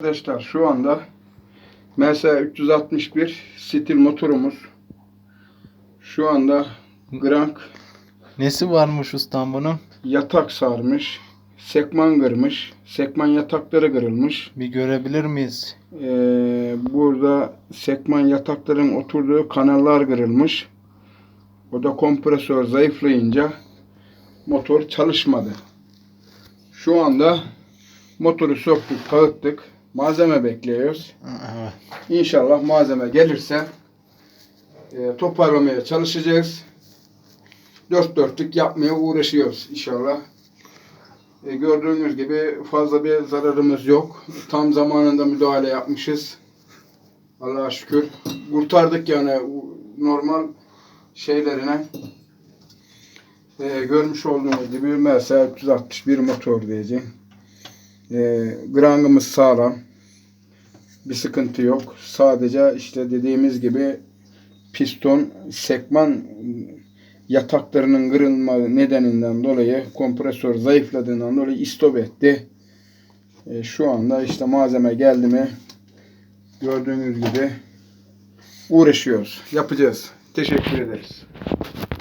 Arkadaşlar şu anda MSA 361 stil motorumuz şu anda Grank Nesi varmış ustam bunun? yatak sarmış, sekman kırmış, sekman yatakları kırılmış. Bir görebilir miyiz? Ee, burada sekman yatakların oturduğu kanallar kırılmış. O da kompresör zayıflayınca motor çalışmadı. Şu anda motoru söktük, dağıttık. Malzeme bekliyoruz. Evet. İnşallah malzeme gelirse e, toparlamaya çalışacağız. Dört dörtlük yapmaya uğraşıyoruz inşallah. E, gördüğünüz gibi fazla bir zararımız yok. Tam zamanında müdahale yapmışız. Allah'a şükür. Kurtardık yani normal şeylerine. E, görmüş olduğunuz gibi mesela 361 motor diyeceğim. E, grangımız sağlam. Bir sıkıntı yok. Sadece işte dediğimiz gibi piston sekman yataklarının kırılma nedeninden dolayı kompresör zayıfladığından dolayı istop etti. E, şu anda işte malzeme geldi mi gördüğünüz gibi uğraşıyoruz. Yapacağız. Teşekkür ederiz.